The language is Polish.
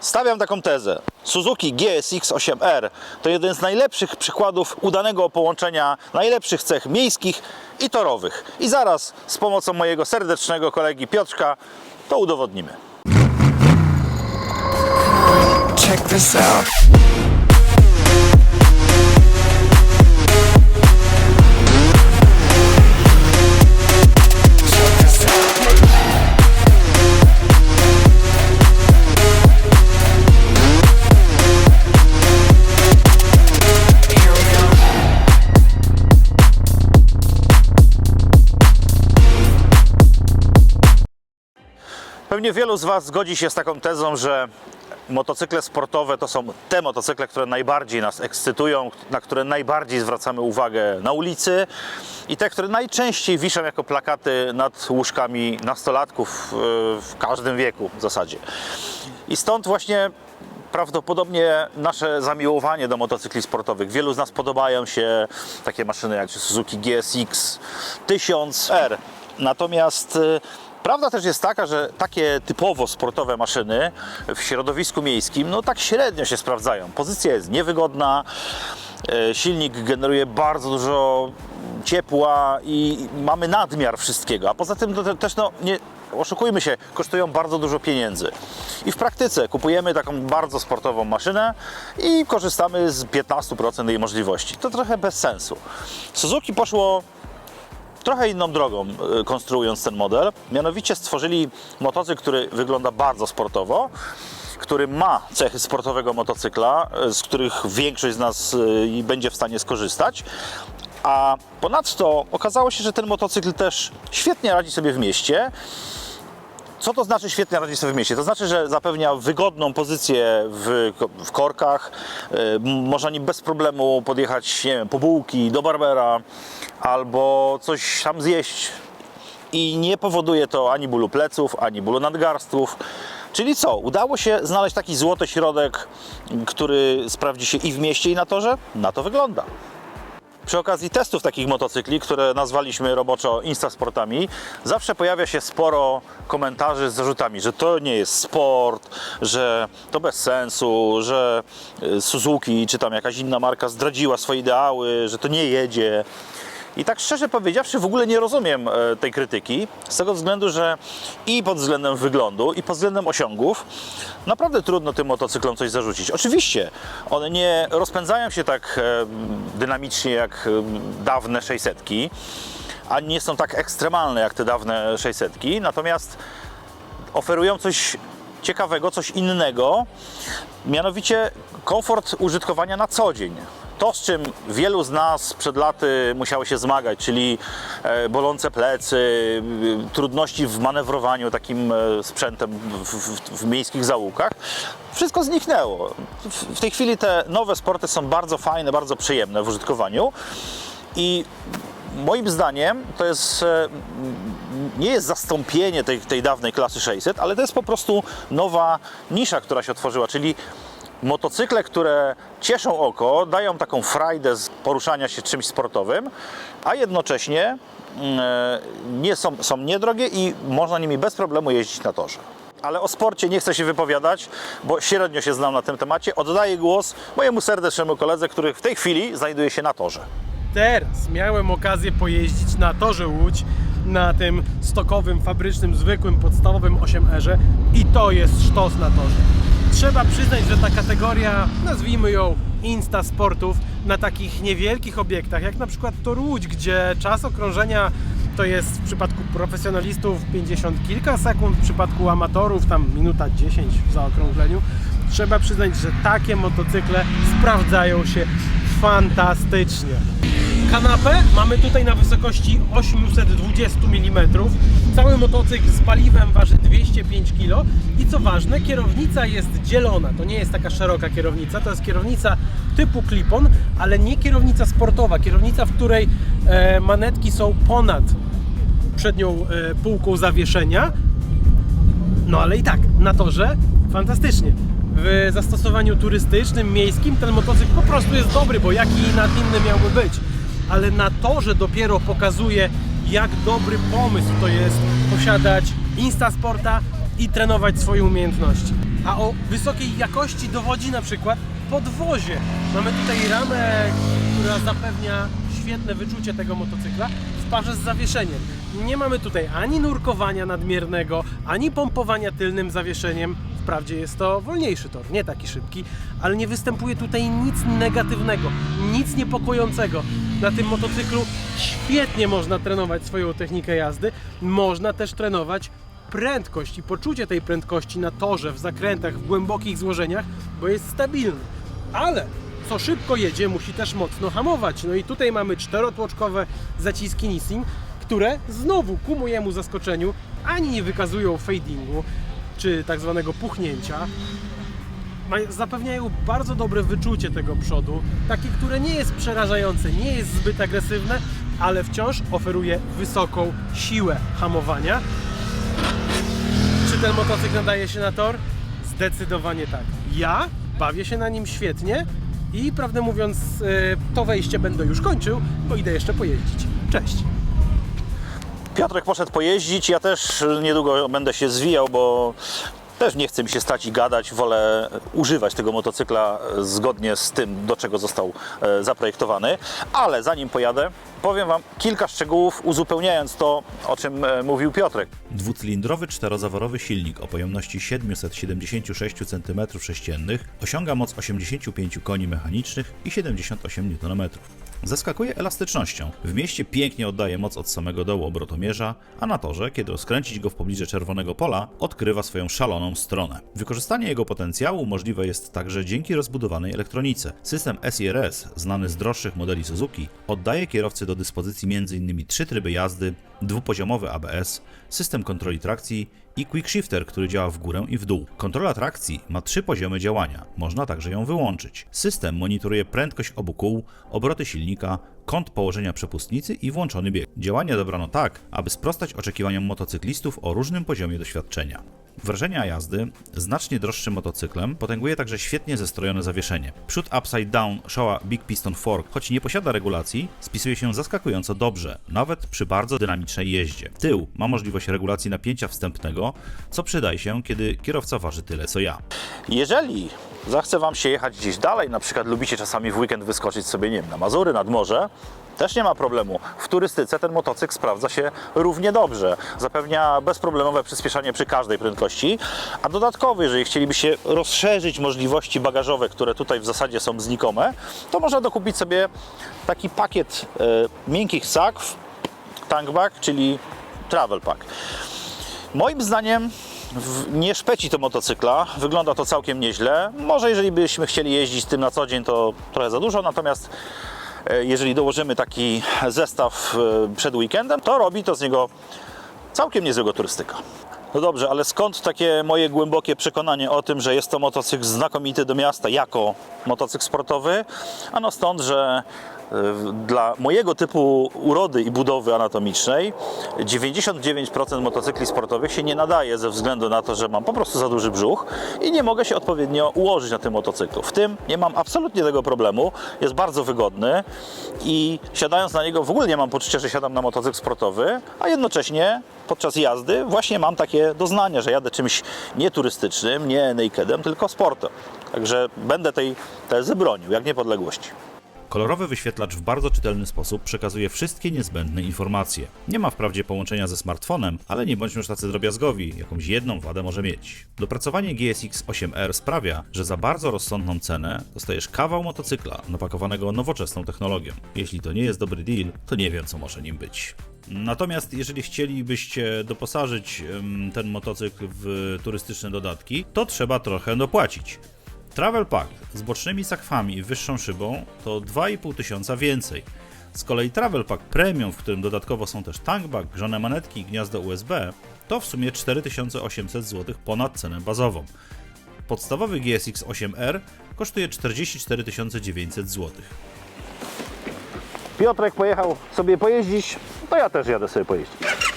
Stawiam taką tezę. Suzuki GSX 8R to jeden z najlepszych przykładów udanego połączenia najlepszych cech miejskich i torowych. I zaraz z pomocą mojego serdecznego kolegi Piotrka to udowodnimy. Check this out. Pewnie wielu z Was zgodzi się z taką tezą, że motocykle sportowe to są te motocykle, które najbardziej nas ekscytują, na które najbardziej zwracamy uwagę na ulicy i te, które najczęściej wiszą jako plakaty nad łóżkami nastolatków yy, w każdym wieku w zasadzie. I stąd właśnie prawdopodobnie nasze zamiłowanie do motocykli sportowych. Wielu z nas podobają się takie maszyny jak Suzuki GSX 1000R. Natomiast y, prawda też jest taka, że takie typowo sportowe maszyny w środowisku miejskim no tak średnio się sprawdzają. Pozycja jest niewygodna, y, silnik generuje bardzo dużo ciepła i mamy nadmiar wszystkiego. A poza tym no, te- też no, nie, oszukujmy się, kosztują bardzo dużo pieniędzy. I w praktyce kupujemy taką bardzo sportową maszynę i korzystamy z 15% jej możliwości. To trochę bez sensu. Suzuki poszło trochę inną drogą, y, konstruując ten model. Mianowicie stworzyli motocykl, który wygląda bardzo sportowo, który ma cechy sportowego motocykla, y, z których większość z nas y, będzie w stanie skorzystać. A ponadto okazało się, że ten motocykl też świetnie radzi sobie w mieście. Co to znaczy świetnie radzi sobie w mieście? To znaczy, że zapewnia wygodną pozycję w, w korkach. y, Można nim bez problemu podjechać, nie wiem, po bułki do Barbera albo coś tam zjeść. I nie powoduje to ani bólu pleców, ani bólu nadgarstków. Czyli co? Udało się znaleźć taki złoty środek, który sprawdzi się i w mieście, i na torze? Na to wygląda. Przy okazji testów takich motocykli, które nazwaliśmy roboczo Instasportami, zawsze pojawia się sporo komentarzy z zarzutami, że to nie jest sport, że to bez sensu, że y, Suzuki czy tam jakaś inna marka zdradziła swoje ideały, że to nie jedzie. I tak szczerze powiedziawszy, w ogóle nie rozumiem e, tej krytyki, z tego względu, że i pod względem wyglądu, i pod względem osiągów naprawdę trudno tym motocyklom coś zarzucić. Oczywiście one nie rozpędzają się tak e, dynamicznie jak e, dawne 600, ani nie są tak ekstremalne jak te dawne 600, natomiast oferują coś ciekawego, coś innego, mianowicie komfort użytkowania na co dzień. To, z czym wielu z nas przed laty musiało się zmagać, czyli e, bolące plecy, y, trudności w manewrowaniu takim e, sprzętem w, w, w miejskich zaułkach, wszystko zniknęło. W, tej chwili te nowe sporty są bardzo fajne, bardzo przyjemne w użytkowaniu i moim zdaniem to jest e, nie jest zastąpienie tej, tej dawnej klasy 600, ale to jest po prostu nowa nisza, która się otworzyła, czyli motocykle, które cieszą oko, dają taką frajdę z poruszania się czymś sportowym, a jednocześnie mm, e, nie są, są niedrogie i można nimi bez problemu jeździć na torze. Ale o sporcie nie chcę się wypowiadać, bo średnio się znam na tym temacie. Oddaję głos mojemu serdecznemu koledze, który w tej chwili znajduje się na torze. Teraz miałem okazję pojeździć na torze Łódź, na tym stokowym, fabrycznym, zwykłym, podstawowym 8R i to jest sztos na torze. Trzeba przyznać, że ta kategoria, nazwijmy ją Insta sportów, na takich niewielkich obiektach, jak na przykład tor Łódź, gdzie czas okrążenia to jest w przypadku profesjonalistów 50 kilka sekund, w przypadku amatorów tam minuta 10 w zaokrągleniu. Trzeba przyznać, że takie motocykle sprawdzają się fantastycznie. Kanapę mamy tutaj na wysokości 820 mm. Cały motocykl z paliwem waży 205 kg i co ważne, kierownica jest dzielona. To nie jest taka szeroka kierownica, to jest kierownica typu clip-on, ale nie kierownica sportowa, kierownica, w której e, manetki są ponad przednią e, półką zawieszenia, no ale i tak, na torze fantastycznie. W zastosowaniu turystycznym, miejskim ten motocykl po prostu jest dobry, bo jaki nad inny miałby być. Ale na torze dopiero pokazuje, jak dobry pomysł to jest posiadać Instasporta i trenować swoje umiejętności. A o wysokiej jakości dowodzi na przykład podwozie. Mamy tutaj ramę, która zapewnia świetne wyczucie tego motocykla w parze z zawieszeniem. Nie mamy tutaj ani nurkowania nadmiernego, ani pompowania tylnym zawieszeniem. Wprawdzie jest to wolniejszy tor, nie taki szybki, ale nie występuje tutaj nic negatywnego, nic niepokojącego. Na tym motocyklu świetnie można trenować swoją technikę jazdy, można też trenować prędkość i poczucie tej prędkości na torze, w zakrętach, w głębokich złożeniach, bo jest stabilny. Ale co szybko jedzie, musi też mocno hamować. No i tutaj mamy czterotłoczkowe zaciski Nissin, które znowu ku mojemu zaskoczeniu ani nie wykazują fadingu, czy tak zwanego puchnięcia, zapewniają bardzo dobre wyczucie tego przodu, takie, które nie jest przerażające, nie jest zbyt agresywne, ale wciąż oferuje wysoką siłę hamowania. Czy ten motocykl nadaje się na tor? Zdecydowanie tak. Ja bawię się na nim świetnie i prawdę mówiąc, e, to wejście będę już kończył, bo idę jeszcze pojeździć. Cześć! Piotrek poszedł pojeździć, ja też niedługo będę się zwijał, bo też nie chce mi się stać i gadać, wolę używać tego motocykla zgodnie z tym, do czego został e, zaprojektowany. Ale zanim pojadę, powiem Wam kilka szczegółów, uzupełniając to, o czym e, mówił Piotrek. Dwucylindrowy czterozaworowy silnik o pojemności 776 cm3 osiąga moc 85 koni mechanicznych i 78 Nm. Zaskakuje elastycznością. W mieście pięknie oddaje moc od samego dołu obrotomierza, a na torze, kiedy rozkręcić go w pobliże czerwonego pola, odkrywa swoją szaloną stronę. Wykorzystanie jego potencjału możliwe jest także dzięki rozbudowanej elektronice. System SIRS, znany z droższych modeli Suzuki, oddaje kierowcy do dyspozycji m.in. trzy tryby jazdy, dwupoziomowy ABS, system kontroli trakcji i quick shifter, który działa w górę i w dół. Kontrola trakcji ma trzy poziomy działania, można także ją wyłączyć. System monitoruje prędkość obu kół, obroty silnika, kąt położenia przepustnicy i włączony bieg. Działanie dobrano tak, aby sprostać oczekiwaniom motocyklistów o różnym poziomie doświadczenia. Wrażenia jazdy znacznie droższym motocyklem potęguje także świetnie zestrojone zawieszenie. Przód upside down Showa Big Piston Fork, choć nie posiada regulacji, spisuje się zaskakująco dobrze, nawet przy bardzo dynamicznej jeździe. Tył ma możliwość regulacji napięcia wstępnego, co przydaje się, kiedy kierowca waży tyle co ja. Jeżeli zachce Wam się jechać gdzieś dalej, na przykład lubicie czasami w weekend wyskoczyć sobie, nie wiem, na Mazury, nad morze, też nie ma problemu. W turystyce ten motocykl sprawdza się równie dobrze. Zapewnia bezproblemowe przyspieszanie przy każdej prędkości, a dodatkowo, jeżeli chcielibyście rozszerzyć możliwości bagażowe, które tutaj w zasadzie są znikome, to można dokupić sobie taki pakiet e, miękkich sakw, tankback, czyli travel pack. Moim zdaniem nie szpeci to motocykla, wygląda to całkiem nieźle. Może jeżeli byśmy chcieli jeździć tym na co dzień, to trochę za dużo, natomiast e, jeżeli dołożymy taki zestaw e, przed weekendem, to robi to z niego całkiem niezłego turystyka. No dobrze, ale skąd takie moje głębokie przekonanie o tym, że jest to motocykl znakomity do miasta jako motocykl sportowy? Ano stąd, że dla mojego typu urody i budowy anatomicznej 99% motocykli sportowych się nie nadaje ze względu na to, że mam po prostu za duży brzuch i nie mogę się odpowiednio ułożyć na tym motocyklu. W tym nie mam absolutnie tego problemu, jest bardzo wygodny i siadając na niego w ogóle nie mam poczucia, że siadam na motocykl sportowy, a jednocześnie podczas jazdy właśnie mam takie doznania, że jadę czymś nie turystycznym, nie nakedem, tylko sportem. Także będę tej tezy bronił, jak niepodległości. Kolorowy wyświetlacz w bardzo czytelny sposób przekazuje wszystkie niezbędne informacje. Nie ma wprawdzie połączenia ze smartfonem, ale nie bądźmy już tacy drobiazgowi, jakąś jedną wadę może mieć. Dopracowanie GSX 8R sprawia, że za bardzo rozsądną cenę dostajesz kawał motocykla napakowanego nowoczesną technologią. Jeśli to nie jest dobry deal, to nie wiem co może nim być. Natomiast jeżeli chcielibyście doposażyć ten motocykl w turystyczne dodatki, to trzeba trochę dopłacić. Travel Pack z bocznymi sakwami i wyższą szybą to 2,5 tysiąca więcej. Z kolei Travel Pack Premium, w którym dodatkowo są też tankback, grzane manetki i gniazdo USB, to w sumie 4800 zł ponad cenę bazową. Podstawowy GSX 8R kosztuje 44 900 zł. Piotrek pojechał sobie pojeździć, to ja też jadę sobie pojeździć.